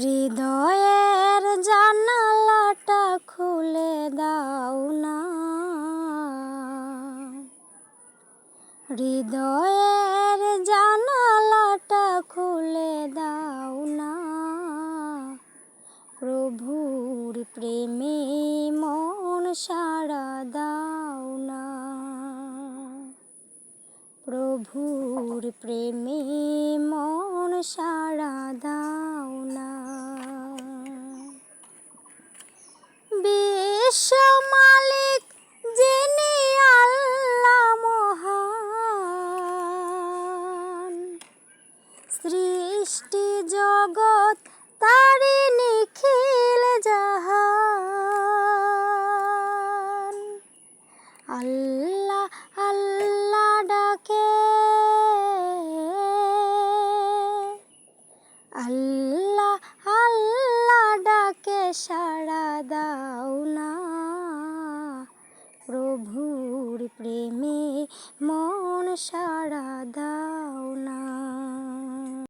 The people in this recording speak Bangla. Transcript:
হৃদয়ের জানালাটা খুলে দাও না। হৃদয়ের জানালাটা খুলে দাও না। প্রভুর প্রেমে মন সারা দাও না। প্রভুর প্রেমে মন বিশ্ব মালিক, যিনি আল্লাহ মহান। সৃষ্টি জগৎ তারি নিখিল জাহান। আল্লাহ আল্লাহ ডাকে। আল্লাহ আল্লাহ ডাকে, সাড়া দাও না। প্রেমে মন সা